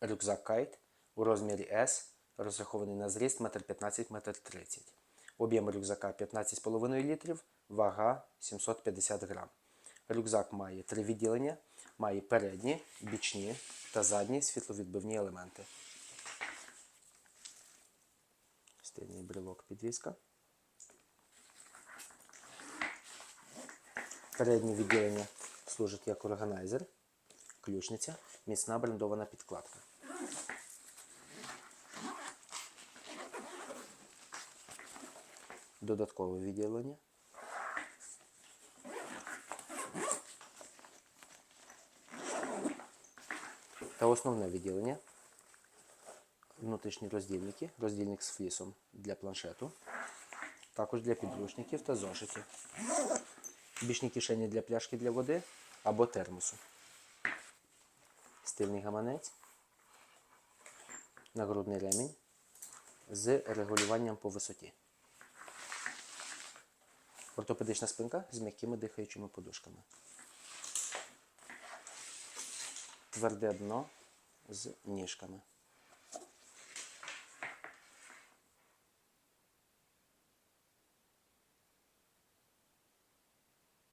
рюкзак кайт у розмірі S, розрахований на зріст 1,15 м. Об'єм рюкзака 15,5 літрів, вага 750 грам. Рюкзак має три відділення, має передні, бічні та задні світловідбивні елементи. Стильний брелок підвіска. Переднє відділення служить як органайзер, ключниця, міцна брендована підкладка. Додаткове відділення. Та основне відділення. Внутрішні роздільники, роздільник з флісом для планшету, також для підручників та зошитів. Бічні кишені для пляшки для води або термосу. Стильний гаманець. Нагрудний ремінь з регулюванням по висоті. Ортопедична спинка з м'якими дихаючими подушками. Тверде дно з ніжками.